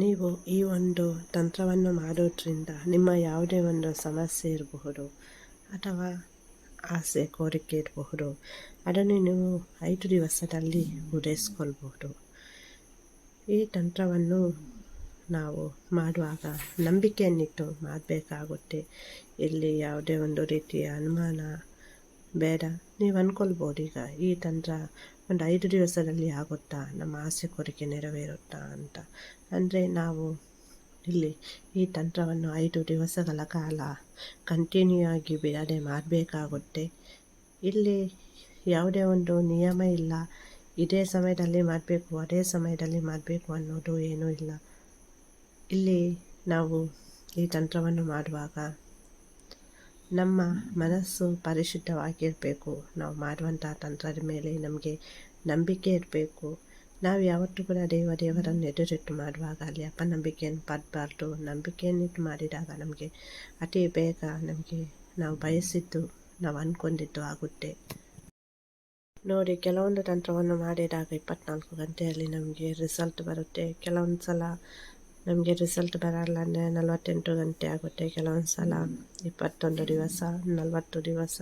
ನೀವು ಈ ಒಂದು ತಂತ್ರವನ್ನು ಮಾಡೋದ್ರಿಂದ ನಿಮ್ಮ ಯಾವುದೇ ಒಂದು ಸಮಸ್ಯೆ ಇರಬಹುದು ಅಥವಾ ಆಸೆ, ಕೋರಿಕೆ ಇರಬಹುದು. ಅದನ್ನು ನೀವು ಐದು ದಿವಸದಲ್ಲಿ ಪೂರೈಸ್ಕೊಳ್ಬಹುದು ಈ ತಂತ್ರವನ್ನು ನಾವು ಮಾಡುವಾಗ ನಂಬಿಕೆಯನ್ನಿಟ್ಟು ಮಾಡಬೇಕಾಗುತ್ತೆ. ಇಲ್ಲಿ ಯಾವುದೇ ಒಂದು ರೀತಿಯ ಅನುಮಾನ, ಬೇಡ. ನೀವು ಅಂದ್ಕೊಳ್ಬೋದು ಈಗ ಈ ತಂತ್ರ ಒಂದು ಐದು ದಿವಸದಲ್ಲಿ ಆಗುತ್ತಾ? ನಮ್ಮ ಆಸೆ ಕೋರಿಕೆ ನೆರವೇರುತ್ತಾ ಅಂತ. ಅಂದರೆ ನಾವು ಇಲ್ಲಿ ಈ ತಂತ್ರವನ್ನು ಐದು ದಿವಸಗಳ ಕಾಲ ಕಂಟಿನ್ಯೂ ಆಗಿ ಬಿಡದೆ ಮಾಡಬೇಕಾಗುತ್ತೆ. ಇಲ್ಲಿ ಯಾವುದೇ ಒಂದು ನಿಯಮ ಇಲ್ಲ. ಇದೇ ಸಮಯದಲ್ಲಿ ಮಾಡಬೇಕು, ಅದೇ ಸಮಯದಲ್ಲಿ ಮಾಡಬೇಕು ಅನ್ನೋದು ಏನೂ ಇಲ್ಲ. ಇಲ್ಲಿ ನಾವು ಈ ತಂತ್ರವನ್ನು ಮಾಡುವಾಗ ನಮ್ಮ ಮನಸ್ಸು ಪರಿಶುದ್ಧವಾಗಿರಬೇಕು. ನಾವು ಮಾಡುವಂಥ ತಂತ್ರದ ಮೇಲೆ ನಮಗೆ ನಂಬಿಕೆ ಇರಬೇಕು. ನಾವು ಯಾವತ್ತೂ ಕೂಡ ದೇವ ದೇವರನ್ನು ಎದುರಿಟ್ಟು ಮಾಡುವಾಗ ಅಲ್ಲಿ ಅಪನಂಬಿಕೆಯನ್ನು ಪಡಬಾರ್ದು. ನಂಬಿಕೆಯನ್ನಿಟ್ಟು ಮಾಡಿದಾಗ ನಮಗೆ ಅತಿ ಬೇಗ ನಮಗೆ ನಾವು ಬಯಸಿದ್ದು, ನಾವು ಅಂದ್ಕೊಂಡಿದ್ದು ಆಗುತ್ತೆ. ನೋಡಿ, ಕೆಲವೊಂದು ತಂತ್ರವನ್ನು ಮಾಡಿದಾಗ ಇಪ್ಪತ್ನಾಲ್ಕು ಗಂಟೆಯಲ್ಲಿ ನಮಗೆ ರಿಸಲ್ಟ್ ಬರುತ್ತೆ. ಕೆಲವೊಂದು ಸಲ ನಮಗೆ ರಿಸಲ್ಟ್ ಬರಲ್ಲ ಅಂದರೆ ನಲವತ್ತೆಂಟು ಗಂಟೆ ಆಗುತ್ತೆ ಕೆಲವೊಂದು ಸಲ. ಇಪ್ಪತ್ತೊಂದು ದಿವಸ, ನಲವತ್ತು ದಿವಸ.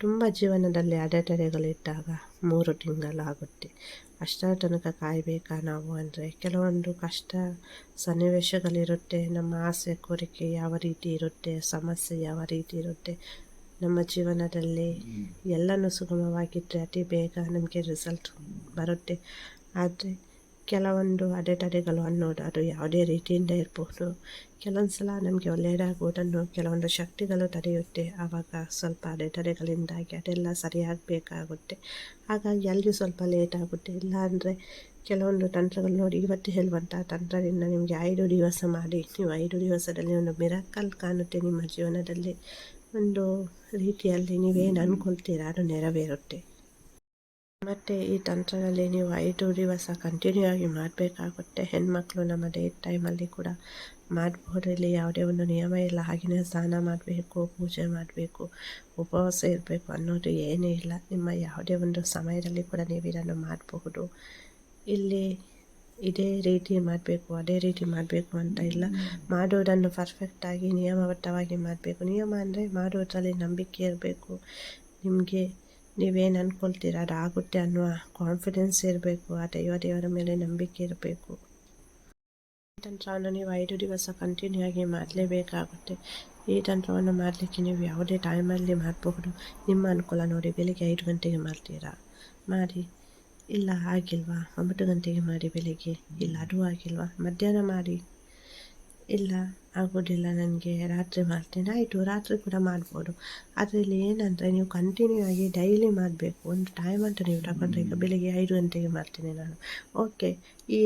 ತುಂಬ ಜೀವನದಲ್ಲಿ ಅಡೆತಡೆಗಳಿದ್ದಾಗ ಮೂರು ತಿಂಗಳಾಗುತ್ತೆ ಅಷ್ಟರ ತನಕ ಕಾಯಬೇಕಾ ನಾವು ಅಂದರೆ ಕೆಲವೊಂದು ಕಷ್ಟ ಸನ್ನಿವೇಶಗಳಿರುತ್ತೆ. ನಮ್ಮ ಆಸೆ, ಕೋರಿಕೆ ಯಾವ ರೀತಿ ಇರುತ್ತೆ, ಸಮಸ್ಯೆ ಯಾವ ರೀತಿ ಇರುತ್ತೆ. ನಮ್ಮ ಜೀವನದಲ್ಲಿ ಎಲ್ಲನೂ ಸುಗಮವಾಗಿದ್ದರೆ ಅತಿ ಬೇಗ ನಮಗೆ ರಿಸಲ್ಟ್ ಬರುತ್ತೆ. ಆದರೆ ಕೆಲವೊಂದು ಅಡೆತಡೆಗಳು ಅನ್ನೋದು ಅದು ಯಾವುದೇ ರೀತಿಯಿಂದ ಇರಬಹುದು ಕೆಲವೊಂದು ಸಲ ನಮಗೆ ಒಳ್ಳೆಯದಾಗುವುದನ್ನು ಕೆಲವೊಂದು ಶಕ್ತಿಗಳು ತಡೆಯುತ್ತೆ ಆವಾಗ ಸ್ವಲ್ಪ ಅಡೆತಡೆಗಳಿಂದಾಗಿ ಅದೆಲ್ಲ ಸರಿಯಾಗಬೇಕಾಗುತ್ತೆ. ಹಾಗಾಗಿ ಅಲ್ಲಿ ಸ್ವಲ್ಪ ಲೇಟ್ ಆಗುತ್ತೆ ಇಲ್ಲ ಅಂದರೆ ಕೆಲವೊಂದು ತಂತ್ರಗಳು ನೋಡಿ ಇವತ್ತು ಹೇಳುವಂಥ ತಂತ್ರದಿಂದ ನಿಮಗೆ ಐದು ದಿವಸ ಮಾಡಿ, ನೀವು ಐದು ದಿವಸದಲ್ಲಿ ಒಂದು ಮಿರಾಕಲ್ ಕಾಣುತ್ತೆ ನಿಮ್ಮ ಜೀವನದಲ್ಲಿ. ಒಂದು ರೀತಿಯಲ್ಲಿ ನೀವೇನು ಅಂದ್ಕೊಳ್ತೀರಾ ಅದು ನೆರವೇರುತ್ತೆ. ಮತ್ತು ಈ ತಂತ್ರದಲ್ಲಿ ನೀವು ಐದು ದಿವಸ ಕಂಟಿನ್ಯೂ ಆಗಿ ಮಾಡಬೇಕಾಗುತ್ತೆ. ಹೆಣ್ಮಕ್ಳು ನಮ್ಮ ಡೇಟ್ ಟೈಮಲ್ಲಿ ಕೂಡ ಮಾಡಬಹುದು ಇಲ್ಲಿ ಯಾವುದೇ ಒಂದು ನಿಯಮ ಇಲ್ಲ. ಹಾಗೆಯೇ ಸ್ನಾನ ಮಾಡಬೇಕು ಪೂಜೆ ಮಾಡಬೇಕು ಉಪವಾಸ ಇರಬೇಕು ಅನ್ನೋದು ಏನೂ ಇಲ್ಲ. ನಿಮ್ಮ ಯಾವುದೇ ಒಂದು ಸಮಯದಲ್ಲಿ ಕೂಡ ನೀವು ಇದನ್ನು ಮಾಡಬಹುದು. ಇಲ್ಲಿ ಇದೇ ರೀತಿ ಮಾಡಬೇಕು ಅದೇ ರೀತಿ ಮಾಡಬೇಕು ಅಂತ ಇಲ್ಲ. ಮಾಡುವುದನ್ನು ಪರ್ಫೆಕ್ಟಾಗಿ ನಿಯಮಬದ್ಧವಾಗಿ ಮಾಡಬೇಕು. ನಿಯಮ ಅಂದರೆ ಮಾಡುವುದರಲ್ಲಿ ನಂಬಿಕೆ ಇರಬೇಕು. ನಿಮಗೆ ನೀವೇನು ಅಂದ್ಕೊಳ್ತೀರ ಅದು ಆಗುತ್ತೆ ಅನ್ನುವ ಕಾನ್ಫಿಡೆನ್ಸ್ ಇರಬೇಕು. ಆ ದೈವ ದೇವರ ಮೇಲೆ ನಂಬಿಕೆ ಇರಬೇಕು. ತಂತ್ರವನ್ನು ನೀವು ಐದು ದಿವಸ ಕಂಟಿನ್ಯೂ ಆಗಿ ಮಾಡಲೇಬೇಕಾಗುತ್ತೆ. ಈ ತಂತ್ರವನ್ನು ಮಾಡಲಿಕ್ಕೆ ನೀವು ಯಾವುದೇ ಟೈಮಲ್ಲಿ ಮಾಡಬಹುದು. ನಿಮ್ಮ ಅನುಕೂಲ ನೋಡಿ, ಬೆಳಿಗ್ಗೆ ಐದು ಗಂಟೆಗೆ ಮಾಡ್ತೀರಾ? ಮಾಡಿ. ಇಲ್ಲ, ಆಗಿಲ್ವಾ? ಒಂಬತ್ತು ಗಂಟೆಗೆ ಮಾಡಿ ಬೆಳಿಗ್ಗೆ. ಇಲ್ಲ, ಅದು ಆಗಿಲ್ವಾ? ಮಧ್ಯಾಹ್ನ ಮಾಡಿ. ಇಲ್ಲ, ಆಗೋದಿಲ್ಲ ನನಗೆ. ರಾತ್ರಿ ಮಾಡ್ತೇನೆ. ಆಯಿತು ರಾತ್ರಿ ಕೂಡ ಮಾಡ್ಬೋದು. ಅದರಲ್ಲಿ ಏನಂದರೆ ನೀವು ಕಂಟಿನ್ಯೂ ಆಗಿ ಡೈಲಿ ಮಾಡಬೇಕು. ಒಂದು ಟೈಮ್ ಅಂತ ನೀವು ತಗೊಂಡ್ರೆ ಈಗ ಬೆಳಿಗ್ಗೆ ಐದು ಗಂಟೆಗೆ ಮಾಡ್ತೇನೆ ನಾನು. ಓಕೆ ಈ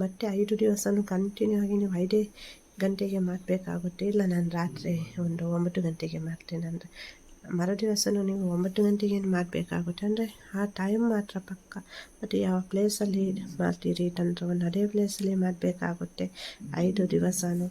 ಮತ್ತೆ ಐದು ದಿವಸನೂ ಕಂಟಿನ್ಯೂ ಆಗಿ ನೀವು ಐದೇ ಗಂಟೆಗೆ ಮಾಡಬೇಕಾಗುತ್ತೆ. ಇಲ್ಲ, ನಾನು ರಾತ್ರಿ ಒಂದು ಒಂಬತ್ತು ಗಂಟೆಗೆ ಮಾಡ್ತೇನೆ ಅಂದರೆ. ಮರುದಿವಸನೂ ನೀವು ಒಂಬತ್ತು ಗಂಟೆಗೆ ಏನು ಮಾಡಬೇಕಾಗುತ್ತೆ? ಅಂದರೆ ಆ ಟೈಮ್ ಮಾತ್ರ ಪಕ್ಕ. ಮತ್ತು ಯಾವ ಪ್ಲೇಸಲ್ಲಿ ಮಾಡ್ತೀರಿ? ತಂತ್ರವನ್ನು ಅದೇ ಪ್ಲೇಸಲ್ಲಿ ಮಾಡಬೇಕಾಗುತ್ತೆ. ಐದು ದಿವಸನೂ.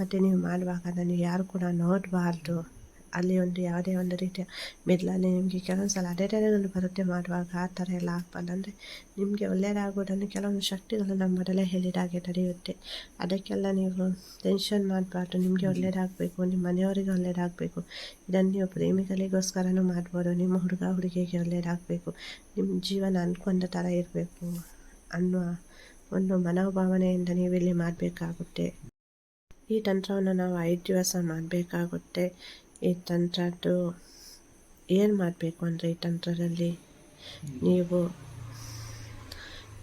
ಮತ್ತು ನೀವು ಮಾಡುವಾಗ ನನಗೆ ಯಾರು ಕೂಡ ನೋಡಬಾರ್ದು. ಅಲ್ಲಿ ಒಂದು ಯಾವುದೇ ಒಂದು ರೀತಿಯ ಮಿಡ್ಲಲ್ಲಿ ನಿಮಗೆ ಕೆಲವೊಂದು ಸಲ ಅಡೆತಡೆಗಳು ಬರುತ್ತೆ ಮಾಡುವಾಗ ಆ ಥರ ಎಲ್ಲ ಆಗಬಾರ್ದು ಅಂದರೆ ನಿಮಗೆ ಒಳ್ಳೆಯದಾಗೋದನ್ನು ಕೆಲವೊಂದು ಶಕ್ತಿಗಳು ನಮ್ಮ ಮೊದಲೇ ಹೇಳಿದಾಗೆ ತಡೆಯುತ್ತೆ ಅದಕ್ಕೆಲ್ಲ ನೀವು ಟೆನ್ಷನ್ ಮಾಡಬಾರ್ದು. ನಿಮಗೆ ಒಳ್ಳೆಯದಾಗಬೇಕು, ನಿಮ್ಮ ಮನೆಯವರಿಗೆ ಒಳ್ಳೆಯದಾಗಬೇಕು. ಇದನ್ನು ನೀವು ಪ್ರೇಮಿಗಳಿಗೋಸ್ಕರನೂ ಮಾಡ್ಬೋದು. ನಿಮ್ಮ ಹುಡುಗ ಹುಡುಗಿಗೆ ಒಳ್ಳೆಯದಾಗಬೇಕು. ನಿಮ್ಮ ಜೀವನ ಅನ್ಕೊಂಡ ಥರ ಇರಬೇಕು ಅನ್ನುವ ಒಂದು ಮನೋಭಾವನೆಯಿಂದ ನೀವು ಇಲ್ಲಿ ಮಾಡಬೇಕಾಗುತ್ತೆ. ಈ ತಂತ್ರವನ್ನು ನಾವು ಐದು ದಿವಸ ಮಾಡಬೇಕಾಗುತ್ತೆ. ಈ ತಂತ್ರದ್ದು ಏನು ಮಾಡಬೇಕು ಅಂದರೆ ಈ ತಂತ್ರದಲ್ಲಿ ನೀವು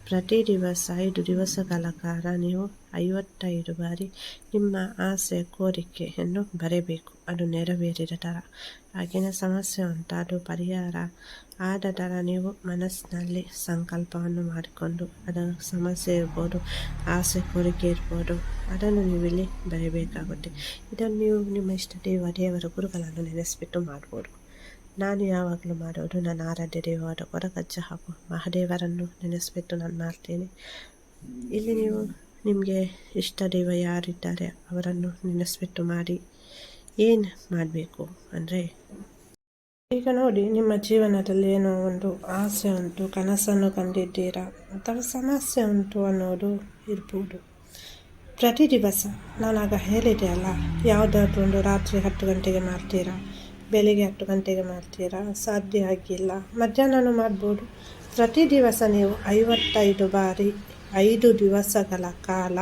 ಪ್ರತಿ ದಿವಸ ಐದು ದಿವಸಗಳ ಕಾಲ ನೀವು ಐವತ್ತೈದು ಬಾರಿ ನಿಮ್ಮ ಆಸೆ, ಕೋರಿಕೆಯನ್ನು ಬರೆಯಬೇಕು ಅದು ನೆರವೇರಿದ ಥರ ಆಗಿನ ಸಮಸ್ಯೆ ಉಂಟಾದರೂ ಪರಿಹಾರ. ಆದ ಥರ ನೀವು ಮನಸ್ಸಿನಲ್ಲಿ ಸಂಕಲ್ಪವನ್ನು ಮಾಡಿಕೊಂಡು ಅದರ ಸಮಸ್ಯೆ ಇರ್ಬೋದು, ಆಸೆ, ಕೋರಿಕೆ ಇರ್ಬೋದು, ಅದನ್ನು ನೀವು ಇಲ್ಲಿ ಬರೆಯಬೇಕಾಗುತ್ತೆ ಇದನ್ನು ನೀವು ನಿಮ್ಮ ಇಷ್ಟ ದೇವ ದೇವರ ಗುರುಗಳನ್ನು ನೆನೆಸಿಬಿಟ್ಟು ಮಾಡ್ಬೋದು. ನಾನು ಯಾವಾಗಲೂ ಮಾಡೋದು ನನ್ನ ಆರಾಧ್ಯ ದೇವರ ಕೊರಗಜ್ಜ ಹಾಗೂ ಮಹಾದೇವರನ್ನು ನೆನೆಸಿಬಿಟ್ಟು ನಾನು ಮಾಡ್ತೇನೆ. ಇಲ್ಲಿ ನೀವು ನಿಮಗೆ ಇಷ್ಟ ದೇವ ಯಾರಿದ್ದಾರೆ ಅವರನ್ನು ನೆನೆಸಿಬಿಟ್ಟು ಮಾಡಿ. ಏನು ಮಾಡಬೇಕು ಅಂದರೆ? ಈಗ ನೋಡಿ, ನಿಮ್ಮ ಜೀವನದಲ್ಲಿ ಏನೋ ಒಂದು ಆಸೆ ಉಂಟು, ಕನಸನ್ನು ಕಂಡಿದ್ದೀರಾ? ಅಥವಾ ಸಮಸ್ಯೆ ಉಂಟು ಅನ್ನೋದು ಇರ್ಬೋದು. ಪ್ರತಿ ದಿವಸ ನಾನಾಗ ಹೇಳಿದೆ ಅಲ್ಲ, ಯಾವುದಾದ್ರೂ ಒಂದು ರಾತ್ರಿ ಹತ್ತು ಗಂಟೆಗೆ ಮಾಡ್ತೀರಾ? ಬೆಳಿಗ್ಗೆ ಹತ್ತು ಗಂಟೆಗೆ ಮಾಡ್ತೀರಾ? ಸಾಧ್ಯ ಆಗಿಲ್ಲ. ಮಧ್ಯಾಹ್ನನೂ ಮಾಡ್ಬೋದು. ಪ್ರತಿ ದಿವಸ ನೀವು ಐವತ್ತೈದು ಬಾರಿ ಐದು ದಿವಸಗಳ ಕಾಲ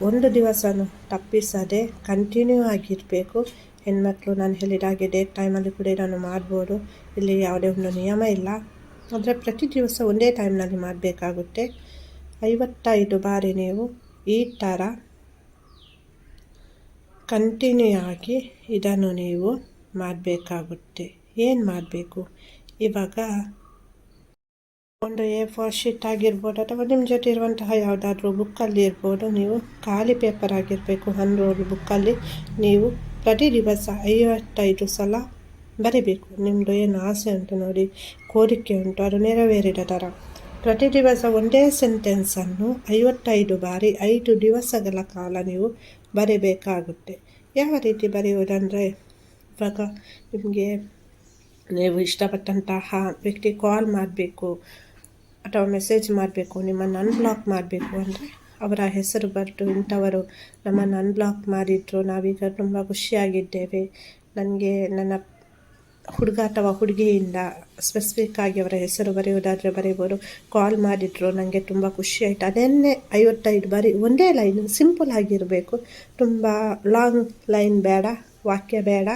ಒಂದು ದಿವಸನೂ ತಪ್ಪಿಸದೆ ಕಂಟಿನ್ಯೂ ಆಗಿರಬೇಕು. ಹೆಣ್ಮಕ್ಳು, ನಾನು ಹೇಳಿದ ಹಾಗೆ ಡೇ ಟೈಮಲ್ಲಿ ಕೂಡ ಇದನ್ನು ಮಾಡ್ಬೋದು. ಇಲ್ಲಿ ಯಾವುದೇ ಒಂದು ನಿಯಮ ಇಲ್ಲ. ಆದರೆ ಪ್ರತಿ ದಿವಸ ಒಂದೇ ಟೈಮ್ನಲ್ಲಿ ಮಾಡಬೇಕಾಗುತ್ತೆ. ಐವತ್ತೈದು ಬಾರಿ ನೀವು ಈ ಥರ ಕಂಟಿನ್ಯೂ ಆಗಿ ಇದನ್ನು ನೀವು ಮಾಡಬೇಕಾಗುತ್ತೆ. ಏನು ಮಾಡಬೇಕು? ಇವಾಗ ಒಂದು ಎ ಫೋರ್ ಶೀಟ್ ಆಗಿರ್ಬೋದು ಅಥವಾ ನಿಮ್ಮ ಜೊತೆ ಇರುವಂತಹ ಯಾವುದಾದ್ರೂ ಬುಕ್ಕಲ್ಲಿ ಇರ್ಬೋದು, ನೀವು ಖಾಲಿ ಪೇಪರ್ ಆಗಿರಬೇಕು ಹನ್ನೆರಡು ಬುಕ್ಕಲ್ಲಿ ನೀವು ಪ್ರತಿ ದಿವಸ ಐವತ್ತೈದು ಸಲ ಬರಿಬೇಕು. ನಿಮ್ಮದು ಏನು ಆಸೆ ಉಂಟು ನೋಡಿ, ಕೋರಿಕೆ ಉಂಟು, ಅದು ನೆರವೇರಿದ ಥರ ಪ್ರತಿ ದಿವಸ ಒಂದೇ ಸೆಂಟೆನ್ಸನ್ನು ಐವತ್ತೈದು ಬಾರಿ ಐದು ದಿವಸಗಳ ಕಾಲ ನೀವು ಬರೀಬೇಕಾಗುತ್ತೆ. ಯಾವ ರೀತಿ ಬರೆಯುವುದಂದರೆ, ಇವಾಗ ನಿಮಗೆ ನೀವು ಇಷ್ಟಪಟ್ಟಂತಹ ವ್ಯಕ್ತಿ ಕಾಲ್ ಮಾಡಬೇಕು. ಅಥವಾ ಮೆಸೇಜ್ ಮಾಡಬೇಕು, ನಿಮ್ಮನ್ನು ಅನ್ಬ್ಲಾಕ್ ಮಾಡಬೇಕು ಅಂದರೆ ಅವರ ಹೆಸರು ಬರೆದು ಇಂಥವರು ನಮ್ಮನ್ನು ಅನ್ಬ್ಲಾಕ್ ಮಾಡಿದ್ರು. ನಾವೀಗ ತುಂಬ ಖುಷಿಯಾಗಿದ್ದೇವೆ. ನನಗೆ ನನ್ನ ಹುಡುಗ ಅಥವಾ ಹುಡುಗಿಯಿಂದ ಸ್ಪೆಸಿಫಿಕ್ ಆಗಿ ಅವರ ಹೆಸರು ಬರೆಯುವುದಾದರೆ ಬರೆಯಬಹುದು. ಕಾಲ್ ಮಾಡಿದರು ನನಗೆ ತುಂಬ ಖುಷಿ ಆಯಿತು. ಅದನ್ನೇ ಐವತ್ತೈದು ಬಾರಿ ಒಂದೇ ಲೈನ್ ಸಿಂಪಲ್ ಆಗಿರಬೇಕು. ತುಂಬ ಲಾಂಗ್ ಲೈನ್ ಬೇಡ, ವಾಕ್ಯ ಬೇಡ.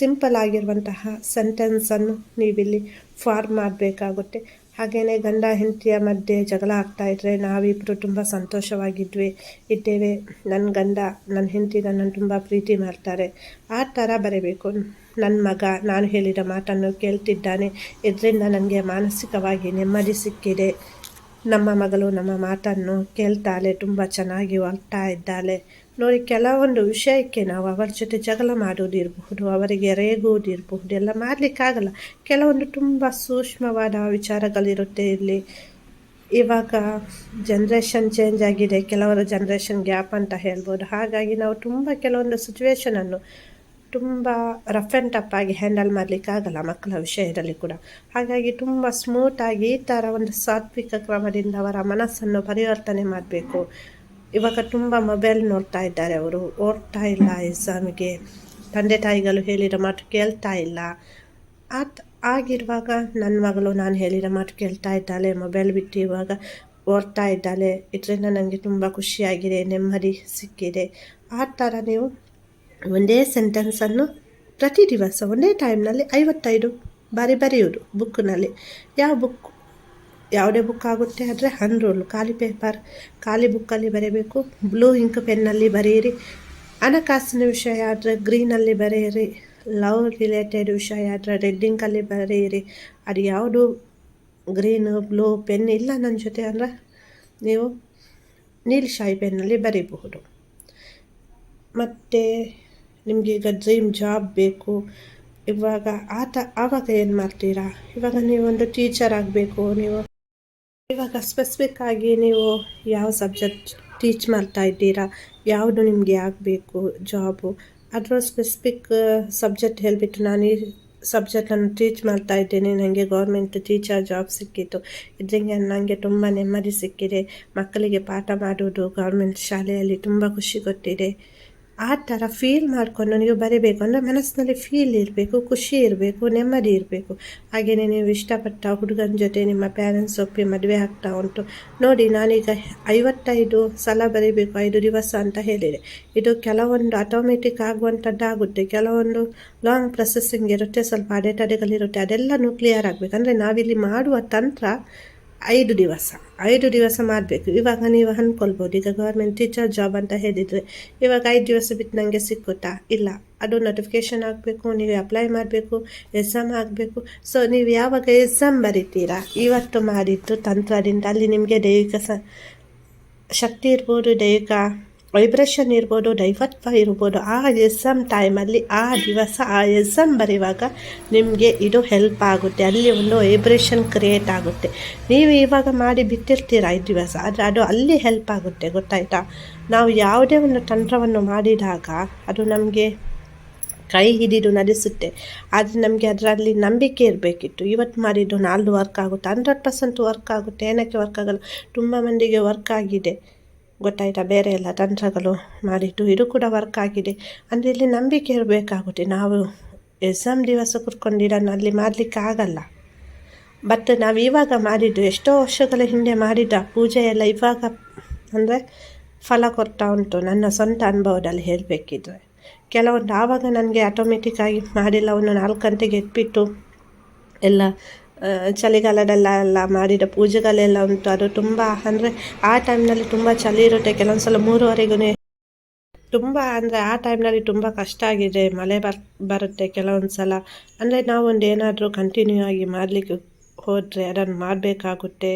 ಸಿಂಪಲ್ ಆಗಿರುವಂತಹ ಸೆಂಟೆನ್ಸನ್ನು ನೀವಿಲ್ಲಿ ಫಾರ್ಮ್ ಮಾಡಬೇಕಾಗುತ್ತೆ. ಹಾಗೆಯೇ ಗಂಡ ಹೆಂಡತಿಯ ಮಧ್ಯೆ ಜಗಳ ಆಗ್ತಾ ಇದ್ದರೆ ನಾವಿಬ್ಬರು ತುಂಬ ಸಂತೋಷವಾಗಿದ್ವಿ. ಇದ್ದೇವೆ. ನನ್ನ ಗಂಡ ನನ್ನ ಹೆಂಡತಿ ನನ್ನನ್ನು ತುಂಬ ಪ್ರೀತಿ ಮಾಡ್ತಾರೆ. ಆ ಥರ ಬರೀಬೇಕು. ನನ್ನ ಮಗ, ನಾನು ಹೇಳಿದ ಮಾತನ್ನು ಕೇಳ್ತಿದ್ದಾನೆ. ಇದರಿಂದ ನನಗೆ ಮಾನಸಿಕವಾಗಿ ನೆಮ್ಮದಿ ಸಿಕ್ಕಿದೆ. ನಮ್ಮ ಮಗಳು ನಮ್ಮ ಮಾತನ್ನು ಕೇಳ್ತಾಳೆ, ತುಂಬ ಚೆನ್ನಾಗಿ ಹೊಲ್ತಾ ಇದ್ದಾಳೆ. ನೋಡಿ, ಕೆಲವೊಂದು ವಿಷಯಕ್ಕೆ ನಾವು ಅವರ ಜೊತೆ ಜಗಳ ಮಾಡೋದಿರಬಹುದು ಅವರಿಗೆ ರೇಗುವುದಿರಬಹುದು ಎಲ್ಲ ಮಾಡಲಿಕ್ಕಾಗಲ್ಲ. ಕೆಲವೊಂದು ತುಂಬ ಸೂಕ್ಷ್ಮವಾದ ವಿಚಾರಗಳಿರುತ್ತೆ ಇಲ್ಲಿ. ಇವಾಗ ಜನ್ರೇಷನ್ ಚೇಂಜ್ ಆಗಿದೆ, ಕೆಲವರ ಜನ್ರೇಷನ್ ಗ್ಯಾಪ್ ಅಂತ ಹೇಳ್ಬೋದು. ಹಾಗಾಗಿ ನಾವು ತುಂಬ ಕೆಲವೊಂದು ಸಿಚುವೇಶನನ್ನು ತುಂಬ ರಫ್ ಆ್ಯಂಡ್ ಟಫ್ ಆಗಿ ಹ್ಯಾಂಡಲ್ ಮಾಡಲಿಕ್ಕಾಗಲ್ಲ ಮಕ್ಕಳ ವಿಷಯದಲ್ಲಿ ಕೂಡ. ಹಾಗಾಗಿ ತುಂಬ ಸ್ಮೂತಾಗಿ ಈ ಥರ ಒಂದು ಸಾತ್ವಿಕ ಕ್ರಮದಿಂದ ಅವರ ಮನಸ್ಸನ್ನು ಪರಿವರ್ತನೆ ಮಾಡಬೇಕು. ಇವಾಗ ತುಂಬ ಮೊಬೈಲ್ ನೋಡ್ತಾ ಇದ್ದಾರೆ ಅವರು. ಓಡ್ತಾ ಇಲ್ಲ ಎಕ್ಸಾಮಿಗೆ ತಂದೆ ತಾಯಿಗಳು ಹೇಳಿರೋ ಮಾತು ಕೇಳ್ತಾ ಇಲ್ಲ. ಆತ್ ಆಗಿರುವಾಗ ನನ್ನ ಮಗಳು ನಾನು ಹೇಳಿರೋ ಮಾತು ಕೇಳ್ತಾ ಇದ್ದಾಳೆ ಮೊಬೈಲ್ ಬಿಟ್ಟು ಇವಾಗ ಓಡ್ತಾ ಇದ್ದಾಳೆ. ಇದರಿಂದ ನನಗೆ ತುಂಬ ಖುಷಿಯಾಗಿದೆ, ನೆಮ್ಮದಿ ಸಿಕ್ಕಿದೆ. ಆ ಥರ ನೀವು ಒಂದೇ ಸೆಂಟೆನ್ಸನ್ನು ಪ್ರತಿ ದಿವಸ ಒಂದೇ ಟೈಮ್ನಲ್ಲಿ ಐವತ್ತೈದು ಬಾರಿ ಬರೆಯುವುದು ಬುಕ್ನಲ್ಲಿ ಯಾವ ಬುಕ್ ಯಾವುದೇ ಬುಕ್ ಆಗುತ್ತೆ ಆದರೆ ಹನ್ರೋಲ್ ಖಾಲಿ ಪೇಪರ್ ಖಾಲಿ ಬುಕ್ಕಲ್ಲಿ ಬರೀಬೇಕು. ಬ್ಲೂ ಇಂಕ್ ಪೆನ್ನಲ್ಲಿ ಬರೆಯಿರಿ. ಹಣಕಾಸಿನ ವಿಷಯ ಆದರೆ ಗ್ರೀನಲ್ಲಿ ಬರೆಯಿರಿ. ಲವ್ ರಿಲೇಟೆಡ್ ವಿಷಯ ಆದರೆ ರೆಡ್ ಇಂಕಲ್ಲಿ ಬರೆಯಿರಿ. ಅದು ಯಾವುದು ಗ್ರೀನು ಬ್ಲೂ ಪೆನ್ ಇಲ್ಲ ನನ್ನ ಜೊತೆ ಅಂದರೆ ನೀವು ನೀಲ್ ಶಾಯಿ ಪೆನ್ನಲ್ಲಿ ಬರೀಬಹುದು. ಮತ್ತು ನಿಮಗೀಗ ಡ್ರೀಮ್ ಜಾಬ್ ಬೇಕು. ಇವಾಗ ಆತ ಆವಾಗ ಏನು ಮಾಡ್ತೀರಾ? ಇವಾಗ ನೀವೊಂದು ಟೀಚರ್ ಆಗಬೇಕು, ನೀವು ಇವಾಗ ಸ್ಪೆಸಿಫಿಕ್ ಆಗಿ ನೀವು ಯಾವ ಸಬ್ಜೆಕ್ಟ್ ಟೀಚ್ ಮಾಡ್ತಾ ಇದ್ದೀರಾ? ಯಾವುದು ನಿಮಗೆ ಆಗಬೇಕು ಜಾಬು ಅದರ ಸ್ಪೆಸಿಫಿಕ್ ಸಬ್ಜೆಕ್ಟ್ ಹೇಳಿಬಿಟ್ಟು ನಾನು ಈ ಸಬ್ಜೆಕ್ಟನ್ನು ಟೀಚ್ ಮಾಡ್ತಾ ಇದ್ದೇನೆ. ನನಗೆ ಗೌರ್ಮೆಂಟ್ ಟೀಚರ್ ಜಾಬ್ ಸಿಕ್ಕಿತ್ತು. ಇದರಿಂದ ನನಗೆ ತುಂಬ ನೆಮ್ಮದಿ ಸಿಕ್ಕಿದೆ. ಮಕ್ಕಳಿಗೆ ಪಾಠ ಮಾಡುವುದು ಗೌರ್ಮೆಂಟ್ ಶಾಲೆಯಲ್ಲಿ ತುಂಬ ಖುಷಿ ಕೊಟ್ಟಿದೆ. ಆ ಥರ ಫೀಲ್ ಮಾಡಿಕೊಂಡು ನೀವು ಬರೀಬೇಕು. ಅಂದರೆ ಮನಸ್ಸಿನಲ್ಲಿ ಫೀಲ್ ಇರಬೇಕು, ಖುಷಿ ಇರಬೇಕು, ನೆಮ್ಮದಿ ಇರಬೇಕು. ಹಾಗೆಯೇ ನೀವು ಇಷ್ಟಪಟ್ಟ ಹುಡುಗನ ಜೊತೆ ನಿಮ್ಮ ಪ್ಯಾರೆಂಟ್ಸ್ ಒಪ್ಪಿ ಮದುವೆ ಆಗ್ತಾ ಉಂಟು. ನೋಡಿ, ನಾನೀಗ ಐವತ್ತೈದು ಸಲ ಬರೀಬೇಕು, ಐದು ದಿವಸ ಅಂತ ಹೇಳಿದೆ. ಇದು ಕೆಲವೊಂದು ಆಟೋಮೆಟಿಕ್ ಆಗುವಂಥದ್ದಾಗುತ್ತೆ. ಕೆಲವೊಂದು ಲಾಂಗ್ ಪ್ರೊಸೆಸಿಂಗ್ ಇರುತ್ತೆ, ಸ್ವಲ್ಪ ಅಡೆತಡೆಗಳಿರುತ್ತೆ. ಅದೆಲ್ಲನೂ ಕ್ಲಿಯರ್ ಆಗಬೇಕು. ಅಂದರೆ ನಾವಿಲ್ಲಿ ಮಾಡುವ ತಂತ್ರ ಐದು ದಿವಸ ಐದು ದಿವಸ ಮಾಡಬೇಕು. ಇವಾಗ ನೀವು ಅಂದ್ಕೊಳ್ಬೋದು ಈಗ ಗೌರ್ಮೆಂಟ್ ಟೀಚರ್ ಜಾಬ್ ಅಂತ ಹೇಳಿದರೆ ಇವಾಗ ಐದು ದಿವಸ ಬಿಟ್ಟು ನನಗೆ ಸಿಕ್ಕುತ್ತಾ? ಇಲ್ಲ. ಅದು ನೋಟಿಫಿಕೇಷನ್ ಆಗಬೇಕು ನೀವು ಅಪ್ಲೈ ಮಾಡಬೇಕು ಎಕ್ಸಾಮ್ ಆಗಬೇಕು ಸೊ ನೀವು ಯಾವಾಗ ಎಕ್ಸಾಮ್ ಬರಿತೀರಾ? ಇವತ್ತು ಮಾಡಿದ್ದು ತಂತ್ರದಿಂದ ಅಲ್ಲಿ ನಿಮಗೆ ದೈಹಿಕ ಸ, ಶಕ್ತಿ ಇರ್ಬೋದು, ದೈಹಿಕ ವೈಬ್ರೇಷನ್ ಇರ್ಬೋದು ದೈವತ್ವ ಇರ್ಬೋದು, ಆ ಎಕ್ಸಾಮ್ ಟೈಮಲ್ಲಿ ಆ ದಿವಸ, ಆ ಎಕ್ಸಾಮ್ ಬರೆಯುವಾಗ ನಿಮಗೆ ಇದು ಹೆಲ್ಪ್ ಆಗುತ್ತೆ. ಅಲ್ಲಿ ಒಂದು ವೈಬ್ರೇಷನ್ ಕ್ರಿಯೇಟ್ ಆಗುತ್ತೆ. ನೀವು ಇವಾಗ ಮಾಡಿ ಬಿಟ್ಟಿರ್ತೀರ ಐದು ದಿವಸ? ಆದರೆ ಅದು ಅಲ್ಲಿ ಹೆಲ್ಪ್ ಆಗುತ್ತೆ, ಗೊತ್ತಾಯ್ತಾ? ನಾವು ಯಾವುದೇ ಒಂದು ತಂತ್ರವನ್ನು ಮಾಡಿದಾಗ ಅದು ನಮಗೆ ಕೈ ಹಿಡಿದು ನಡೆಸುತ್ತೆ. ಆದರೆ ನಮಗೆ ಅದರಲ್ಲಿ ನಂಬಿಕೆ ಇರಬೇಕಿತ್ತು. ಇವತ್ತು ಮಾಡಿದ್ದು ನಾಲ್ಕು ವರ್ಕ್ ಆಗುತ್ತೆ. ಹಂಡ್ರೆಡ್ ಪರ್ಸೆಂಟ್ ವರ್ಕ್ ಆಗುತ್ತೆ. ಏನಕ್ಕೆ ವರ್ಕ್ ಆಗಲ್ಲ? ತುಂಬ ಮಂದಿಗೆ ವರ್ಕ್ ಆಗಿದೆ. ಗೊತ್ತಾಯ್ತಾ? ಬೇರೆ ಎಲ್ಲ ತಂತ್ರಗಳು ಮಾಡಿಟ್ಟು ಇದು ಕೂಡ ವರ್ಕ್ ಆಗಿದೆ. ಅಂದರೆ ಇಲ್ಲಿ ನಂಬಿಕೆ ಇರಬೇಕಾಗುತ್ತೆ. ನಾವು ಎಕ್ಸಾಮ್ ದಿವಸ ಕುತ್ಕೊಂಡಿರೋ ಅಲ್ಲಿ ಮಾಡಲಿಕ್ಕೆ ಆಗಲ್ಲ. ಬಟ್ ನಾವು ಇವಾಗ ಮಾಡಿದ್ದು, ಎಷ್ಟೋ ವರ್ಷಗಳ ಹಿಂದೆ ಮಾಡಿದ್ದ ಪೂಜೆ ಎಲ್ಲ ಇವಾಗ ಅಂದರೆ ಫಲ ಕೊಡ್ತಾ ಉಂಟು. ನನ್ನ ಸ್ವಂತ ಅನುಭವದಲ್ಲಿ ಹೇಳಬೇಕಿದ್ರೆ. ಕೆಲವೊಂದು ಆವಾಗ ನನಗೆ ಆಟೋಮೆಟಿಕ್ಕಾಗಿ ಮಾಡಿಲ್ಲ. ಒಂದು ನಾಲ್ಕು ಗಂಟೆಗೆ ಎದ್ಬಿಟ್ಟು ಎಲ್ಲ ಚಳಿಗಾಲದಲ್ಲ ಎಲ್ಲ ಮಾಡಿದ ಪೂಜೆಗಳೆಲ್ಲ ಉಂಟು. ಅದು ತುಂಬ, ಅಂದರೆ ಆ ಟೈಮ್ನಲ್ಲಿ ತುಂಬ ಚಳಿ ಇರುತ್ತೆ. ಕೆಲವೊಂದು ಸಲ ಮೂರುವರೆಗೂ ತುಂಬ, ಅಂದರೆ ಆ ಟೈಮ್ನಲ್ಲಿ ತುಂಬ ಕಷ್ಟ ಆಗಿದೆ. ಮಳೆ ಬರ್, ಬರುತ್ತೆ ಕೆಲವೊಂದು ಸಲ ಅಂದರೆ ನಾವೊಂದು ಏನಾದರೂ ಕಂಟಿನ್ಯೂ ಆಗಿ ಮಾಡಲಿಕ್ಕೆ ಹೋದರೆ ಅದನ್ನು ಮಾಡಬೇಕಾಗುತ್ತೆ.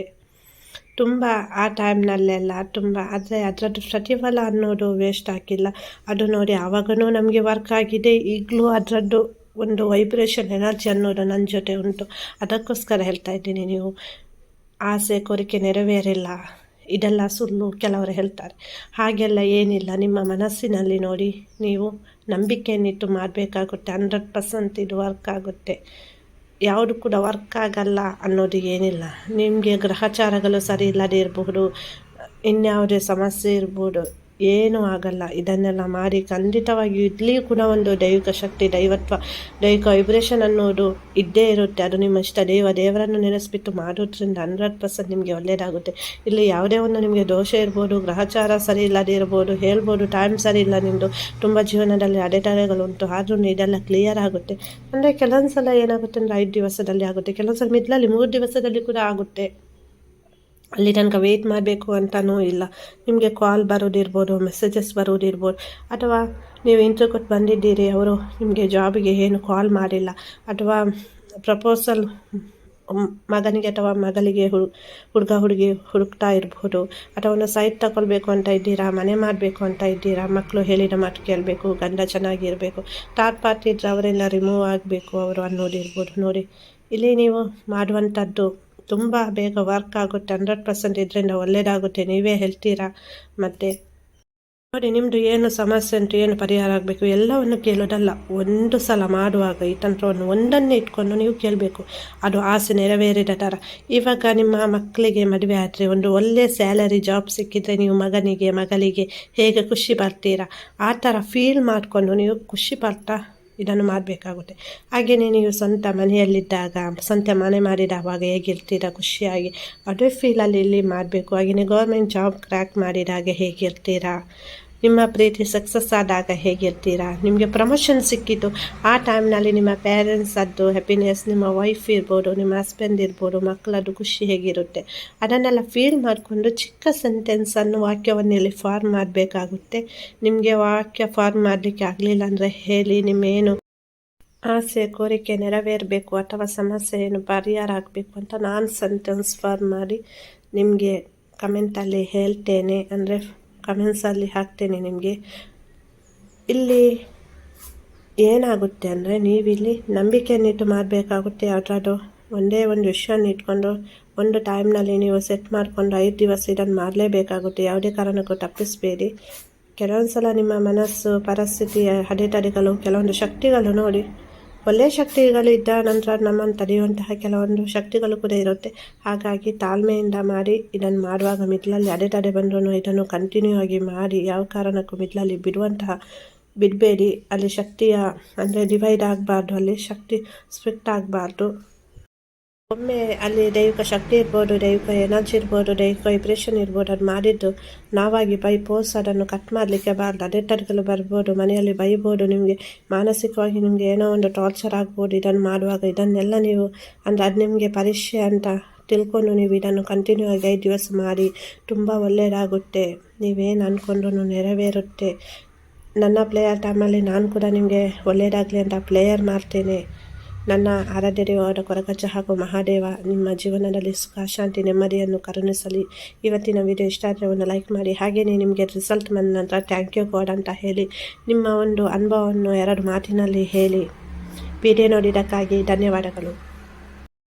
ತುಂಬ, ಆ ಟೈಮ್ನಲ್ಲೆಲ್ಲ ತುಂಬ, ಆದರೆ ಅದರದ್ದು ಪ್ರತಿಫಲ ಅನ್ನೋದು ವೇಸ್ಟ್ ಆಗಿಲ್ಲ ಅದು ನೋಡಿ ಆವಾಗೂ ನಮಗೆ ವರ್ಕ್ ಆಗಿದೆ. ಈಗಲೂ ಅದರದ್ದು ಒಂದು ವೈಬ್ರೇಷನ್ ಎನರ್ಜಿ ಅನ್ನೋದು ನನ್ನ ಜೊತೆ ಉಂಟು. ಅದಕ್ಕೋಸ್ಕರ ಹೇಳ್ತಾ ಇದ್ದೀನಿ, ನೀವು ಆಸೆ, ಕೋರಿಕೆ ನೆರವೇರಿಲ್ಲ. ಇದೆಲ್ಲ ಸುಳ್ಳು ಕೆಲವರು ಹೇಳ್ತಾರೆ. ಹಾಗೆಲ್ಲ ಏನಿಲ್ಲ. ನಿಮ್ಮ ಮನಸ್ಸಿನಲ್ಲಿ ನೋಡಿ, ನೀವು ನಂಬಿಕೆಯನ್ನಿಟ್ಟು ಮಾಡಬೇಕಾಗುತ್ತೆ. ಹಂಡ್ರೆಡ್ ಪರ್ಸೆಂಟ್ ಇದು ವರ್ಕ್ ಆಗುತ್ತೆ. ಯಾವುದು ಕೂಡ ವರ್ಕ್ ಆಗಲ್ಲ ಅನ್ನೋದು ಏನಿಲ್ಲ. ನಿಮಗೆ ಗ್ರಹಚಾರಗಳು ಸರಿ ಇಲ್ಲದೇ ಇರಬಹುದು. ಇನ್ಯಾವುದೇ ಸಮಸ್ಯೆ ಇರ್ಬೋದು. ಏನೂ ಆಗಲ್ಲ. ಇದನ್ನೆಲ್ಲ ಮಾಡಿ ಖಂಡಿತವಾಗಿಯೂ ಇಲ್ಲಿಯೂ ಕೂಡ ಒಂದು ದೈವಿಕ ಶಕ್ತಿ, ದೈವತ್ವ, ದೈವಿಕ ವೈಬ್ರೇಷನ್ ಅನ್ನೋದು ಇದ್ದೇ ಇರುತ್ತೆ. ಅದು ನಿಮ್ಮ ಇಷ್ಟ. ದೇವ ದೇವರನ್ನು ನೆನೆಸ್ಬಿಟ್ಟು ಮಾಡೋದ್ರಿಂದ ಹಂಡ್ರೆಡ್ ಪರ್ಸೆಂಟ್ ನಿಮಗೆ ಒಳ್ಳೆಯದಾಗುತ್ತೆ ಇಲ್ಲಿ ಯಾವುದೇ ಒಂದು ನಿಮಗೆ ದೋಷ ಇರ್ಬೋದು, ಗ್ರಹಚಾರ ಸರಿ ಇಲ್ಲದೆ ಇರ್ಬೋದು, ಹೇಳ್ಬೋದು ಟೈಮ್ ಸರಿ ಇಲ್ಲ ನಿಮ್ಮದು ತುಂಬ ಜೀವನದಲ್ಲಿ ಉಂಟು, ಆದ್ರೂ ಇದೆಲ್ಲ ಕ್ಲಿಯರ್ ಆಗುತ್ತೆ. ಅಂದರೆ ಕೆಲವೊಂದು ಸಲ ಏನಾಗುತ್ತೆ ಅಂದರೆ ಐದು ದಿವಸದಲ್ಲಿ ಆಗುತ್ತೆ. ಕೆಲವೊಂದು ಸಲ ಮಿದ್ಲಲ್ಲಿ ಮೂರು ದಿವಸದಲ್ಲಿ ಕೂಡ ಆಗುತ್ತೆ. ಅಲ್ಲಿ ತನಕ ವೆಯ್ಟ್ ಮಾಡಬೇಕು ಅಂತಲೂ ಇಲ್ಲ. ನಿಮಗೆ ಕಾಲ್ ಬರೋದಿರ್ಬೋದು ಮೆಸೇಜಸ್ ಬರೋದಿರ್ಬೋದು, ಅಥವಾ ನೀವು ಇಂಟ್ರ್ಯೂ ಕೊಟ್ಟು ಬಂದಿದ್ದೀರಿ, ಅವರು ನಿಮಗೆ ಜಾಬಿಗೆ ಏನು ಕಾಲ್ ಮಾಡಿಲ್ಲ, ಅಥವಾ ಪ್ರಪೋಸಲ್ ಮಗನಿಗೆ ಅಥವಾ ಮಗಳಿಗೆ ಹುಡು ಹುಡುಗ ಹುಡುಗಿ ಹುಡುಕ್ತಾ ಇರ್ಬೋದು, ಅಥವಾ ಒಂದು ಸೈಟ್ ತಗೊಳ್ಬೇಕು ಅಂತ ಇದ್ದೀರಾ, ಮನೆ ಮಾಡಬೇಕು ಅಂತ ಇದ್ದೀರಾ ಮಕ್ಕಳು ಹೇಳಿದ ಮಾತು ಕೇಳಬೇಕು, ಗಂಡ ಚೆನ್ನಾಗಿರಬೇಕು ಥರ್ಡ್ ಪಾರ್ಟಿ ಇದ್ದರೆ ಅವರೆಲ್ಲ ರಿಮೂವ್ ಆಗಬೇಕು ಅವರು ಅನ್ನೋದಿರ್ಬೋದು. ನೋಡಿ, ಇಲ್ಲಿ ನೀವು ಮಾಡುವಂಥದ್ದು ತುಂಬ ಬೇಗ ವರ್ಕ್ ಆಗುತ್ತೆ ಹಂಡ್ರೆಡ್ ಪರ್ಸೆಂಟ್ ಇದರಿಂದ ಒಳ್ಳೆಯದಾಗುತ್ತೆ ನೀವೇ ಹೇಳ್ತೀರಾ? ಮತ್ತು ನೋಡಿ ನಿಮ್ಮದು ಏನು ಸಮಸ್ಯೆ ಉಂಟು ಏನು ಪರಿಹಾರ ಆಗಬೇಕು? ಎಲ್ಲವನ್ನು ಕೇಳೋದಲ್ಲ, ಒಂದು ಸಲ ಮಾಡುವಾಗ ಈ ತಂತ್ರವನ್ನು ಒಂದನ್ನೇ ಇಟ್ಕೊಂಡು ನೀವು ಕೇಳಬೇಕು. ಅದು ಆಸೆ ನೆರವೇರಿದ ಥರ ಇವಾಗ ನಿಮ್ಮ ಮಕ್ಕಳಿಗೆ ಮದುವೆ ಆದರೆ ಒಂದು ಒಳ್ಳೆಯ ಸ್ಯಾಲರಿ ಜಾಬ್ ಸಿಕ್ಕಿದರೆ ನೀವು ಮಗನಿಗೆ, ಮಗಳಿಗೆ ಹೇಗೆ ಖುಷಿ ಪಡ್ತೀರಾ? ಆ ಥರ ಫೀಲ್ ಮಾಡಿಕೊಂಡು ನೀವು ಖುಷಿ ಪಡ್ತಾ ಇದನ್ನು ಮಾಡಬೇಕಾಗುತ್ತೆ. ಹಾಗೆಯೇ ನೀವು ಸ್ವಂತ ಮನೆಯಲ್ಲಿದ್ದಾಗ, ಸ್ವಂತ ಮನೆ ಮಾಡಿದಾಗ ಹೇಗಿರ್ತೀರ ಖುಷಿಯಾಗಿ, ಅದೇ ಫೀಲಲ್ಲಿ ಇಲ್ಲಿ ಮಾಡಬೇಕು. ಹಾಗೆಯೇ ಗೌರ್ಮೆಂಟ್ ಜಾಬ್ ಕ್ರ್ಯಾಕ್ ಮಾಡಿದಾಗ ಹೇಗಿರ್ತೀರಾ ನಿಮ್ಮ ಪ್ರೀತಿ ಸಕ್ಸಸ್ ಆದಾಗ ಹೇಗಿರ್ತೀರಾ? ನಿಮಗೆ ಪ್ರಮೋಷನ್ ಸಿಕ್ಕಿತು ಆ ಟೈಮ್ನಲ್ಲಿ ನಿಮ್ಮ ಪೇರೆಂಟ್ಸದ್ದು ಹ್ಯಾಪಿನೆಸ್ ನಿಮ್ಮ ವೈಫ್ ಇರ್ಬೋದು, ನಿಮ್ಮ ಹಸ್ಬೆಂಡ್ ಇರ್ಬೋದು, ಮಕ್ಕಳದ್ದು ಖುಷಿ ಹೇಗಿರುತ್ತೆ? ಅದನ್ನೆಲ್ಲ ಫೀಲ್ ಮಾಡಿಕೊಂಡು ಚಿಕ್ಕ ಸೆಂಟೆನ್ಸನ್ನು ವಾಕ್ಯವನ್ನು ಇಲ್ಲಿ ಫಾರ್ಮ್ ಮಾಡಬೇಕಾಗುತ್ತೆ. ನಿಮಗೆ ವಾಕ್ಯ ಫಾರ್ಮ್ ಮಾಡಲಿಕ್ಕೆ ಆಗಲಿಲ್ಲ ಅಂದರೆ ಹೇಳಿ, ನಿಮ್ಮೇನು ಆಸೆ, ಕೋರಿಕೆ ನೆರವೇರಬೇಕು ಅಥವಾ ಸಮಸ್ಯೆ ಏನು ಪರಿಹಾರ ಆಗಬೇಕು ಅಂತ ನಾನು ಸೆಂಟೆನ್ಸ್ ಫಾರ್ಮ್ ಮಾಡಿ ನಿಮಗೆ ಕಮೆಂಟಲ್ಲಿ ಹೇಳ್ತೇನೆ. ಅಂದರೆ ಕಮೆಂಟ್ಸಲ್ಲಿ ಹಾಕ್ತೇನೆ ನಿಮಗೆ. ಇಲ್ಲಿ ಏನಾಗುತ್ತೆ ಅಂದರೆ ನೀವಿಲ್ಲಿ ನಂಬಿಕೆಯನ್ನಿಟ್ಟು ಮಾಡಬೇಕಾಗುತ್ತೆ. ಯಾವುದಾದ್ರು ಒಂದೇ ಒಂದು ವಿಷಯನ ಇಟ್ಕೊಂಡು ಒಂದು ಟೈಮ್ನಲ್ಲಿ ನೀವು ಸೆಟ್ ಮಾಡಿಕೊಂಡು ಐದು ದಿವಸ ಇದನ್ನು ಮಾಡಲೇಬೇಕಾಗುತ್ತೆ. ಯಾವುದೇ ಕಾರಣಕ್ಕೂ ತಪ್ಪಿಸಬೇಡಿ. ಕೆಲವೊಂದು ಸಲ ನಿಮ್ಮ ಮನಸ್ಸು ಪರಿಸ್ಥಿತಿಯ ಅಡೆತಡೆಗಳು, ಕೆಲವೊಂದು ಶಕ್ತಿಗಳು ನೋಡಿ ಒಳ್ಳೆಯ ಶಕ್ತಿಗಳು ಇದ್ದ ನಂತರ ನಮ್ಮನ್ನು ತಡೆಯುವಂತಹ ಕೆಲವೊಂದು ಶಕ್ತಿಗಳು ಕೂಡ ಇರುತ್ತೆ. ಹಾಗಾಗಿ ತಾಳ್ಮೆಯಿಂದ ಮಾಡಿ ಇದನ್ನು ಮಾಡುವಾಗ ಮಿಡ್ಲಲ್ಲಿ ಅಡೆತಡೆ ಬಂದರೂ ಇದನ್ನು ಕಂಟಿನ್ಯೂ ಆಗಿ ಮಾಡಿ ಯಾವ ಕಾರಣಕ್ಕೂ ಮಿಡ್ಲಲ್ಲಿ ಬಿಡುವಂತಹ, ಬಿಡಬೇಡಿ. ಅಲ್ಲಿ ಶಕ್ತಿಯ, ಅಂದರೆ ಡಿವೈಡ್ ಆಗಬಾರ್ದು. ಅಲ್ಲಿ ಶಕ್ತಿ ಸ್ಪ್ರಿಕ್ಟ್ ಆಗಬಾರ್ದು. ಒಮ್ಮೆ ಅಲ್ಲಿ ದೈವಿಕ ಶಕ್ತಿ ಇರ್ಬೋದು, ದೈವಿಕ ಎನರ್ಜಿ ಇರ್ಬೋದು, ದೈವಿಕ ವೈಬ್ರೇಷನ್ ಇರ್ಬೋದು ಅದು ಮಾಡಿದ್ದು ನಾವಾಗಿ ಬೈ ಪೋಸ್ ಅದನ್ನು ಕಟ್ ಮಾಡಲಿಕ್ಕೆ ಬಾರ್ದು. ಅಡೆತಡೆಗಳು ಬರ್ಬೋದು, ಮನೆಯಲ್ಲಿ ಬೈಬೋದು, ನಿಮಗೆ ಮಾನಸಿಕವಾಗಿ ನಿಮಗೆ ಏನೋ ಒಂದು ಟಾರ್ಚರ್ ಆಗ್ಬೋದು, ಇದನ್ನು ಮಾಡುವಾಗ ಇದನ್ನೆಲ್ಲ ನೀವು ಅಂದರೆ ಅದು ನಿಮಗೆ ಪರೀಕ್ಷೆ ಅಂತ ತಿಳ್ಕೊಂಡು ನೀವು ಇದನ್ನು ಕಂಟಿನ್ಯೂ ಆಗಿ ಐದು ದಿವಸ ಮಾಡಿ ತುಂಬ ಒಳ್ಳೆಯದಾಗುತ್ತೆ. ನೀವೇನು ಅಂದ್ಕೊಂಡ್ರೂ ನೆರವೇರುತ್ತೆ. ನನ್ನ ಪ್ಲೇಯರ್ ಟೈಮಲ್ಲಿ ನಾನು ಕೂಡ ನಿಮಗೆ ಒಳ್ಳೆಯದಾಗಲಿ ಅಂತ ಪ್ಲೇಯರ್ ಮಾಡ್ತೇನೆ. ನನ್ನ ಆರಾಧ್ಯ ಕೊರಗಜ್ಜ ಹಾಗೂ ಮಹಾದೇವ, ನಿಮ್ಮ ಜೀವನದಲ್ಲಿ ಸುಖ, ಶಾಂತಿ, ನೆಮ್ಮದಿಯನ್ನು ಕರುಣಿಸಲಿ. ಇವತ್ತಿನ ವಿಡಿಯೋ ಇಷ್ಟ ಆದರೆ ಒಂದು ಲೈಕ್ ಮಾಡಿ. ಹಾಗೆಯೇ ನಿಮಗೆ ರಿಸಲ್ಟ್ ಬಂದ ನಂತರ ಥ್ಯಾಂಕ್ ಯು ಗಾಡ್ ಅಂತ ಹೇಳಿ, ನಿಮ್ಮ ಒಂದು ಅನುಭವವನ್ನು ಎರಡು ಮಾತಿನಲ್ಲಿ ಹೇಳಿ. ವಿಡಿಯೋ ನೋಡಿದ್ದಕ್ಕಾಗಿ ಧನ್ಯವಾದಗಳು.